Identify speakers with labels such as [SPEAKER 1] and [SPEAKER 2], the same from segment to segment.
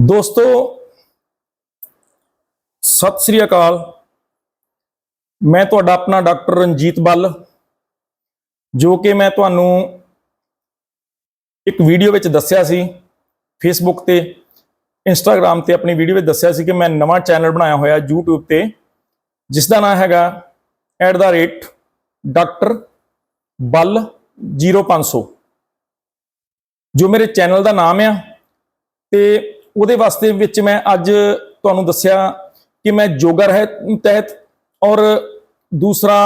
[SPEAKER 1] ਦੋਸਤੋ, ਸਤਿ ਸ੍ਰੀ ਅਕਾਲ। ਮੈਂ ਤੁਹਾਡਾ ਆਪਣਾ ਡਾਕਟਰ ਰਣਜੀਤ ਬੱਲ, ਜੋ ਕਿ ਮੈਂ ਤੁਹਾਨੂੰ ਇੱਕ ਵੀਡੀਓ ਵਿੱਚ ਦੱਸਿਆ ਸੀ ਫੇਸਬੁੱਕ ਤੇ ਇੰਸਟਾਗ੍ਰam ਤੇ ਆਪਣੀ ਵੀਡੀਓ ਵਿੱਚ ਦੱਸਿਆ ਸੀ ਕਿ ਮੈਂ ਨਵਾਂ ਚੈਨਲ ਬਣਾਇਆ ਹੋਇਆ YouTube ਤੇ, ਜਿਸ ਦਾ ਨਾਮ ਹੈਗਾ ਡਾਕਟਰ ਬੱਲ 0500 ਜੋ ਮੇਰੇ ਚੈਨਲ ਦਾ ਨਾਮ ਆ, ਤੇ ਉਹਦੇ ਵਾਸਤੇ ਵਿੱਚ ਮੈਂ ਅੱਜ ਤੁਹਾਨੂੰ ਦੱਸਿਆ ਕਿ ਮੈਂ ਯੋਗਾ ਰਹਿਤ ਤਹਿਤ ਔਰ ਦੂਸਰਾ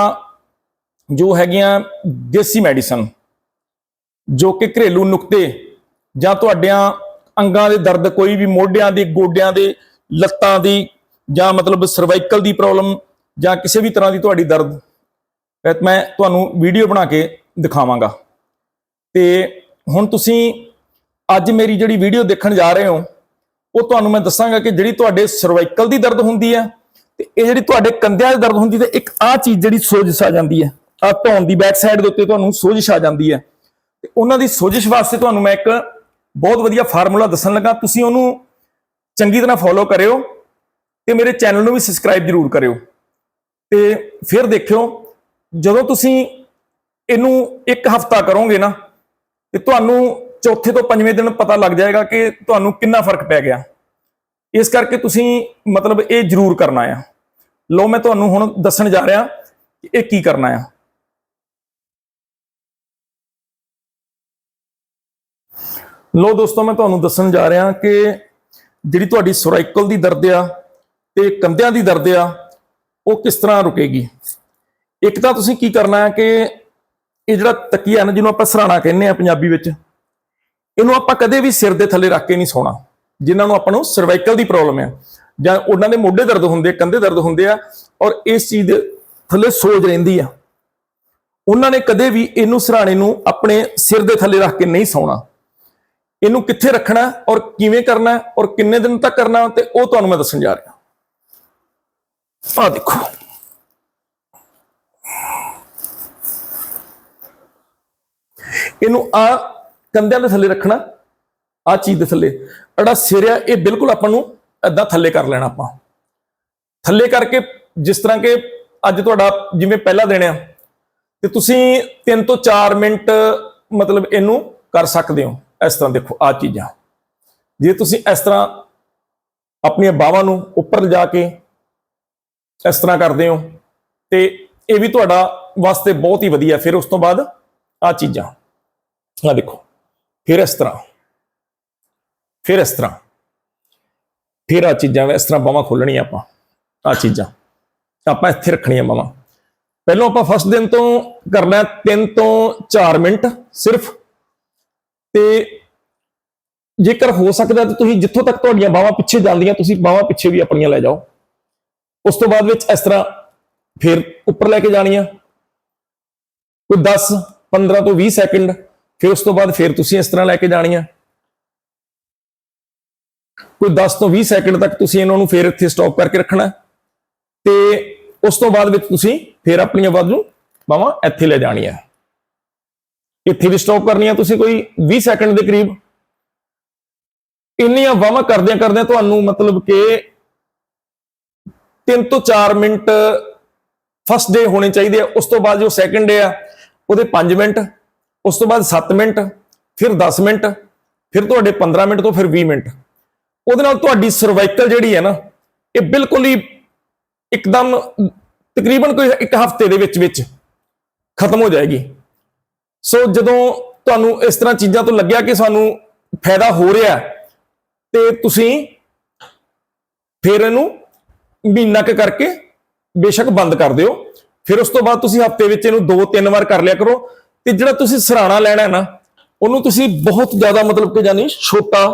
[SPEAKER 1] ਜੋ ਹੈਗੀਆਂ ਦੇਸੀ ਮੈਡੀਸਨ ਜੋ ਕਿ ਘਰੇਲੂ ਨੁਕਤੇ ਜਾਂ ਤੁਹਾਡਿਆਂ ਅੰਗਾਂ ਦੇ ਦਰਦ ਕੋਈ ਵੀ ਮੋਢਿਆਂ ਦੇ, ਗੋਡਿਆਂ ਦੇ, ਲੱਤਾਂ ਦੀ ਜਾਂ ਮਤਲਬ ਸਰਵਾਈਕਲ ਦੀ ਪ੍ਰੋਬਲਮ ਜਾਂ ਕਿਸੇ ਵੀ ਤਰ੍ਹਾਂ ਦੀ ਤੁਹਾਡੀ ਦਰਦ ਮੈਂ ਤੁਹਾਨੂੰ ਵੀਡੀਓ ਬਣਾ ਕੇ ਦਿਖਾਵਾਂਗਾ। ਤੇ ਹੁਣ ਤੁਸੀਂ ਅੱਜ ਮੇਰੀ ਜਿਹੜੀ ਵੀਡੀਓ ਦੇਖਣ ਜਾ ਰਹੇ ਹੋ ਉਹ ਤੁਹਾਨੂੰ ਮੈਂ ਦੱਸਾਂਗਾ ਕਿ ਜਿਹੜੀ ਤੁਹਾਡੇ ਸਰਵਾਈਕਲ ਦੀ ਦਰਦ ਹੁੰਦੀ ਹੈ ਤੇ ਇਹ ਜਿਹੜੀ ਤੁਹਾਡੇ ਕੰਧਿਆਂ ਦੀ ਦਰਦ ਹੁੰਦੀ ਤੇ ਇੱਕ ਆਹ ਚੀਜ਼ ਜਿਹੜੀ ਸੋਜਸ਼ ਆ ਜਾਂਦੀ ਹੈ ਆ ਧੌਣ ਦੀ ਬੈਕ ਸਾਈਡ ਦੇ ਉੱਤੇ ਤੁਹਾਨੂੰ ਸੋਜਿਸ਼ ਆ ਜਾਂਦੀ ਹੈ। ਤੇ ਉਹਨਾਂ ਦੀ ਸੋਜਸ਼ ਵਾਸਤੇ ਤੁਹਾਨੂੰ ਮੈਂ ਇੱਕ ਬਹੁਤ ਵਧੀਆ ਫਾਰਮੂਲਾ ਦੱਸਣ ਲੱਗਾ। ਤੁਸੀਂ ਉਹਨੂੰ ਚੰਗੀ ਤਰ੍ਹਾਂ ਫੋਲੋ ਕਰਿਓ ਤੇ ਮੇਰੇ ਚੈਨਲ ਨੂੰ ਵੀ ਸਬਸਕ੍ਰਾਈਬ ਜ਼ਰੂਰ ਕਰਿਓ। ਤੇ ਫਿਰ ਦੇਖਿਓ, ਜਦੋਂ ਤੁਸੀਂ ਇਹਨੂੰ ਇੱਕ ਹਫਤਾ ਕਰੋਗੇ ਨਾ, ਤੇ ਤੁਹਾਨੂੰ ਚੌਥੇ ਤੋਂ ਪੰਜਵੇਂ ਦਿਨ ਪਤਾ ਲੱਗ ਜਾਏਗਾ ਕਿ ਤੁਹਾਨੂੰ ਕਿੰਨਾ ਫ਼ਰਕ ਪੈ ਗਿਆ। ਇਸ ਕਰਕੇ ਤੁਸੀਂ ਮਤਲਬ ਇਹ ਜ਼ਰੂਰ ਕਰਨਾ ਆ। ਲੋ ਮੈਂ ਤੁਹਾਨੂੰ ਹੁਣ ਦੱਸਣ ਜਾ ਰਿਹਾ ਕਿ ਇਹ ਕੀ ਕਰਨਾ ਆ। ਲੋ ਦੋਸਤੋ, ਮੈਂ ਤੁਹਾਨੂੰ ਦੱਸਣ ਜਾ ਰਿਹਾ ਕਿ ਜਿਹੜੀ ਤੁਹਾਡੀ ਸੋਰਾਈਕਲ ਦੀ ਦਰਦ ਆ ਤੇ ਕੰਧਿਆਂ ਦੀ ਦਰਦ ਆ, ਉਹ ਕਿਸ ਤਰ੍ਹਾਂ ਰੁਕੇਗੀ? ਇੱਕ ਤਾਂ ਤੁਸੀਂ ਕੀ ਕਰਨਾ ਹੈ ਕਿ ਇਹ ਜਿਹੜਾ ਤਕੀਆ ਨਾ ਜਿਹਨੂੰ ਆਪਾਂ ਸਰਾਣਾ ਕਹਿੰਦੇ ਆ ਪੰਜਾਬੀ ਵਿੱਚ ਇਹਨੂੰ ਆਪਾਂ ਕਦੇ ਵੀ ਸਿਰ ਦੇ ਥੱਲੇ ਰੱਖ ਕੇ ਨਹੀਂ ਸੌਣਾ। ਜਿਨ੍ਹਾਂ ਨੂੰ ਆਪਾਂ ਨੂੰ ਸਰਵਾਈਕਲ ਦੀ ਪ੍ਰੋਬਲਮ ਹੈ ਜਾਂ ਉਹਨਾਂ ਦੇ ਮੋਢੇ ਦਰਦ ਹੁੰਦੇ, ਕੰਧੇ ਦਰਦ ਹੁੰਦੇ ਆ, ਔਰ ਇਸ ਚੀਜ਼ ਦੇ ਥੱਲੇ ਸੋਜ ਰਹਿੰਦੀ ਆ। ਉਹਨਾਂ ਨੇ ਕਦੇ ਵੀ ਇਹਨੂੰ ਸਰਾਣੇ ਨੂੰ ਆਪਣੇ ਸਿਰ ਦੇ ਥੱਲੇ ਰੱਖ ਕੇ ਨਹੀਂ ਸੌਣਾ। ਇਹਨੂੰ ਕਿੱਥੇ ਰੱਖਣਾ ਔਰ ਕਿਵੇਂ ਕਰਨਾ ਔਰ ਕਿੰਨੇ ਦਿਨ ਤੱਕ ਕਰਨਾ ਤੇ ਉਹ ਤੁਹਾਨੂੰ ਮੈਂ ਦੱਸਣ ਜਾ ਰਿਹਾ। ਆ ਦੇਖੋ। ਇਹਨੂੰ ਆ ਕੰਧਿਆਂ ਦੇ ਥੱਲੇ ਰੱਖਣਾ, ਆ ਚੀਜ਼ ਦੇ ਥੱਲੇ। ਜਿਹੜਾ ਸਿਰ ਆ ਇਹ ਬਿਲਕੁਲ ਆਪਾਂ ਨੂੰ ਏਦਾਂ ਥੱਲੇ ਕਰ ਲੈਣਾ ਆਪਾਂ। ਥੱਲੇ ਕਰਕੇ ਜਿਸ ਤਰ੍ਹਾਂ ਕਿ ਅੱਜ ਤੁਹਾਡਾ ਜਿਵੇਂ ਪਹਿਲਾ ਦਿਨ ਆ, ਤੇ ਤੁਸੀਂ 3 ਤੋਂ 4 ਮਿੰਟ ਮਤਲਬ ਇਹਨੂੰ ਕਰ ਸਕਦੇ ਹੋ। ਇਸ ਤਰ੍ਹਾਂ ਦੇਖੋ, ਆ ਚੀਜ਼ਾਂ। ਜੇ ਤੁਸੀਂ ਇਸ ਤਰ੍ਹਾਂ ਆਪਣੀਆਂ ਬਾਹਾਂ ਨੂੰ ਉੱਪਰ ਲਿਜਾ ਕੇ ਇਸ ਤਰ੍ਹਾਂ ਕਰਦੇ ਹੋ, ਤੇ ਇਹ ਵੀ ਤੁਹਾਡਾ ਵਾਸਤੇ ਬਹੁਤ ਹੀ ਵਧੀਆ। ਫਿਰ ਉਸ ਤੋਂ ਬਾਅਦ ਆ ਚੀਜ਼ਾਂ। ਆ ਦੇਖੋ। ਫਿਰ ਇਸ ਤਰ੍ਹਾਂ, ਫਿਰ ਇਸ ਤਰ੍ਹਾਂ, ਫਿਰ ਆ ਚੀਜ਼ਾਂ ਇਸ ਤਰ੍ਹਾਂ ਬਾਹਾਂ ਖੋਲਣੀਆਂ ਆਪਾਂ ਆ ਚੀਜ਼ਾਂ, ਆਪਾਂ ਇੱਥੇ ਰੱਖਣੀਆਂ ਬਾਹਾਂ। ਪਹਿਲਾਂ ਆਪਾਂ ਫਸਟ ਦਿਨ ਤੋਂ ਕਰਨਾ 3 ਤੋਂ 4 ਮਿੰਟ ਸਿਰਫ। ਤੇ ਜੇਕਰ ਹੋ ਸਕਦਾ ਤਾਂ ਤੁਸੀਂ ਜਿੱਥੋਂ ਤੱਕ ਤੁਹਾਡੀਆਂ ਬਾਹਾਂ ਪਿੱਛੇ ਜਾਂਦੀਆਂ, ਤੁਸੀਂ ਬਾਹਾਂ ਪਿੱਛੇ ਵੀ ਆਪਣੀਆਂ ਲੈ ਜਾਓ। ਉਸ ਤੋਂ ਬਾਅਦ ਵਿੱਚ ਇਸ ਤਰ੍ਹਾਂ ਫਿਰ ਉੱਪਰ ਲੈ ਕੇ ਜਾਣੀਆਂ। ਕੋਈ 10 15 ਤੋਂ 20 ਸੈਕਿੰਡ ਫਿਰ ਉਸ ਤੋਂ ਬਾਅਦ ਫਿਰ ਤੁਸੀਂ ਇਸ ਤਰ੍ਹਾਂ ਲੈ ਕੇ ਜਾਣੀਆਂ। ਕੋਈ 10 ਤੋਂ 20 ਸੈਕਿੰਡ ਤੱਕ ਤੁਸੀਂ ਇਹਨਾਂ ਨੂੰ ਫਿਰ ਇੱਥੇ ਸਟਾਪ ਕਰਕੇ ਰੱਖਣਾ। ਤੇ ਉਸ ਤੋਂ ਬਾਅਦ ਵਿੱਚ ਤੁਸੀਂ ਫਿਰ ਆਪਣੀਆਂ ਬਾਜੂ ਬਾਹਾਂ ਇੱਥੇ ਲੈ ਜਾਣੀਆਂ। ਇੱਥੇ ਵੀ ਸਟਾਪ ਕਰਨੀਆਂ ਤੁਸੀਂ ਕੋਈ 20 ਸੈਕਿੰਡ ਦੇ ਕਰੀਬ। ਇੰਨੀਆਂ ਬਾਹਾਂ ਕਰਦਿਆਂ ਕਰਦਿਆਂ ਤੁਹਾਨੂੰ ਮਤਲਬ ਕਿ 3 ਤੋਂ 4 ਮਿੰਟ ਫਸਟ ਡੇ ਹੋਣੇ ਚਾਹੀਦੇ ਆ। ਉਸ ਤੋਂ ਬਾਅਦ ਜੋ ਸੈਕੰਡ ਡੇ ਆ, ਉਹਦੇ 5 ਮਿੰਟ। ਉਸ ਤੋਂ ਬਾਅਦ 7 ਮਿੰਟ, ਫਿਰ 10 ਮਿੰਟ, ਫਿਰ ਤੁਹਾਡੇ 15 ਮਿੰਟ ਤੋਂ ਫਿਰ 20 ਮਿੰਟ। ਉਹਦੇ ਨਾਲ ਤੁਹਾਡੀ ਸਰਵਾਈਕਲ ਜਿਹੜੀ ਹੈ ਨਾ, ਇਹ ਬਿਲਕੁਲ ਹੀ ਇੱਕਦਮ ਤਕਰੀਬਨ ਕੋਈ ਇੱਕ ਹਫ਼ਤੇ ਦੇ ਵਿੱਚ ਵਿੱਚ ਖਤਮ ਹੋ ਜਾਏਗੀ। ਸੋ ਜਦੋਂ ਤੁਹਾਨੂੰ ਇਸ ਤਰ੍ਹਾਂ ਚੀਜ਼ਾਂ ਤੋਂ ਲੱਗਿਆ ਕਿ ਸਾਨੂੰ ਫਾਇਦਾ ਹੋ ਰਿਹਾ ਤੇ ਤੁਸੀਂ ਫਿਰ ਇਹਨੂੰ ਮਹੀਨਾ ਕੁ ਕਰਕੇ ਬੇਸ਼ੱਕ ਬੰਦ ਕਰ ਦਿਓ। ਫਿਰ ਉਸ ਤੋਂ ਬਾਅਦ ਤੁਸੀਂ ਹਫ਼ਤੇ ਵਿੱਚ ਇਹਨੂੰ ਦੋ ਤਿੰਨ ਵਾਰ ਕਰ ਲਿਆ ਕਰੋ। ਤੇ ਜਿਹੜਾ ਤੁਸੀਂ ਸਰਾਣਾ ਲੈਣਾ ਨਾ, ਉਹਨੂੰ ਤੁਸੀਂ ਬਹੁਤ ਜ਼ਿਆਦਾ ਮਤਲਬ ਕਿ ਜਾਨੀ ਛੋਟਾ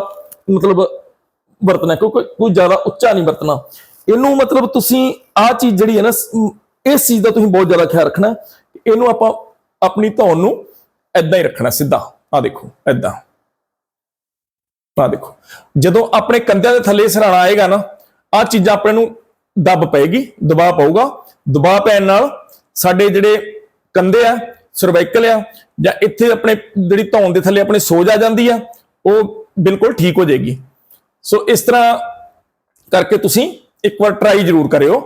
[SPEAKER 1] ਮਤਲਬ ਵਰਤਣਾ ਕਿਉਂਕਿ ਕੋਈ ਜ਼ਿਆਦਾ ਉੱਚਾ ਨਹੀਂ ਵਰਤਣਾ। ਇਹਨੂੰ ਮਤਲਬ ਤੁਸੀਂ ਆਹ ਚੀਜ਼ ਜਿਹੜੀ ਹੈ ਨਾ ਇਸ ਚੀਜ਼ ਦਾ ਤੁਸੀਂ ਬਹੁਤ ਜ਼ਿਆਦਾ ਖਿਆਲ ਰੱਖਣਾ ਇਹਨੂੰ ਆਪਾਂ ਆਪਣੀ ਧੌਣ ਨੂੰ ਐਦਾਂ ਹੀ ਰੱਖਣਾ, ਸਿੱਧਾ। ਆ ਦੇਖੋ ਐਦਾਂ ਆ ਦੇਖੋ। ਜਦੋਂ ਆਪਣੇ ਕੰਧਿਆਂ ਦੇ ਥੱਲੇ ਸਰਾਣਾ ਆਏਗਾ ਨਾ ਆ ਚੀਜ਼ਾਂ ਆਪਣੇ ਨੂੰ ਦੱਬ ਪਏਗੀ, ਦਬਾਅ ਪਊਗਾ। ਦਬਾਅ ਪੈਣ ਨਾਲ ਸਾਡੇ ਜਿਹੜੇ ਕੰਧੇ ਆ ਸਰਵਾਈਕਲ ਆ, ਜਾਂ ਇੱਥੇ ਆਪਣੇ ਜਿਹੜੀ ਧੌਣ ਦੇ ਥੱਲੇ ਆਪਣੇ ਸੋਜ ਆ ਜਾਂਦੀ ਆ, ਉਹ ਬਿਲਕੁਲ ਠੀਕ ਹੋ ਜਾਏਗੀ। ਸੋ ਇਸ ਤਰ੍ਹਾਂ ਕਰਕੇ ਤੁਸੀਂ ਇੱਕ ਵਾਰ ਟਰਾਈ ਜ਼ਰੂਰ ਕਰਿਓ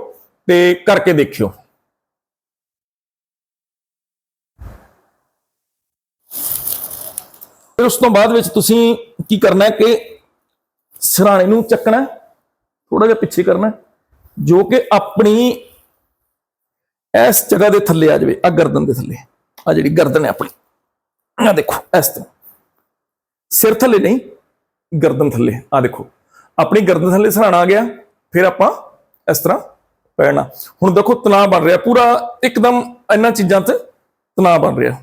[SPEAKER 1] ਤੇ ਕਰਕੇ ਦੇਖਿਓ। ਫਿਰ ਉਸ ਤੋਂ ਬਾਅਦ ਵਿੱਚ ਤੁਸੀਂ ਕੀ ਕਰਨਾ ਹੈ ਕਿ ਸਿਰਾਣੇ ਨੂੰ ਚੱਕਣਾ ਥੋੜਾ ਜਿਹਾ ਪਿੱਛੇ ਕਰਨਾ ਜੋ ਕਿ ਆਪਣੀ ਇਸ ਜਗ੍ਹਾ ਦੇ ਥੱਲੇ ਆ ਜਾਵੇ ਆ ਗਰਦਨ ਦੇ ਥੱਲੇ। ਆ ਜਿਹੜੀ ਗਰਦਨ ਹੈ ਆਪਣੀ। ਆ ਦੇਖੋ, ਇਸ ਤਰ੍ਹਾਂ। ਸਿਰ ਥੱਲੇ ਨਹੀਂ, ਗਰਦਨ ਥੱਲੇ। ਆ ਦੇਖੋ, ਆਪਣੀ ਗਰਦਨ ਥੱਲੇ ਸਰਾਣਾ ਆ ਗਿਆ, ਫਿਰ ਆਪਾਂ ਇਸ ਤਰ੍ਹਾਂ ਪੈਣਾ ਹੁਣ ਦੇਖੋ, ਤਣਾਅ ਬਣ ਰਿਹਾ। ਪੂਰਾ ਇੱਕਦਮ ਇਹਨਾਂ ਚੀਜ਼ਾਂ ਤੇ ਤਣਾਅ ਬਣ ਰਿਹਾ।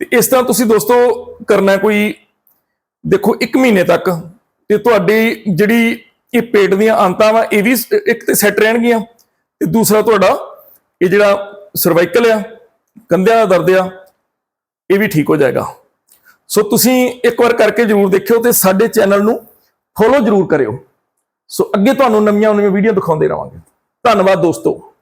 [SPEAKER 1] ਤੇ ਇਸ ਤਰ੍ਹਾਂ ਤੁਸੀਂ ਦੋਸਤੋ ਕਰਨਾ ਕੋਈ, ਦੇਖੋ 1 ਮਹੀਨੇ ਤੱਕ। ਤੇ ਤੁਹਾਡੀ ਜਿਹੜੀ ਇਹ ਪੇਟ ਦੀਆਂ ਆਂਤਾਂ ਵਾ, ਇਹ ਵੀ ਇੱਕ ਤੇ ਸੈੱਟ ਰਹਿਣਗੀਆਂ। ਤੇ ਦੂਸਰਾ ਤੁਹਾਡਾ ਇਹ ਜਿਹੜਾ ਸਰਵਾਈਕਲ ਆ ਕੰਧਿਆਂ ਦਾ ਦਰਦ ਆ, ਇਹ ਵੀ ਠੀਕ ਹੋ ਜਾਏਗਾ। ਸੋ ਤੁਸੀਂ ਇੱਕ ਵਾਰ ਕਰਕੇ ਜਰੂਰ ਦੇਖਿਓ ਤੇ ਸਾਡੇ ਚੈਨਲ ਨੂੰ ਫੋਲੋ ਜਰੂਰ ਕਰਿਓ। ਸੋ ਅੱਗੇ ਤੁਹਾਨੂੰ ਨਵੀਆਂ ਨਵੀਆਂ ਵੀਡੀਓ ਦਿਖਾਉਂਦੇ ਰਵਾਂਗੇ। ਧੰਨਵਾਦ ਦੋਸਤੋ।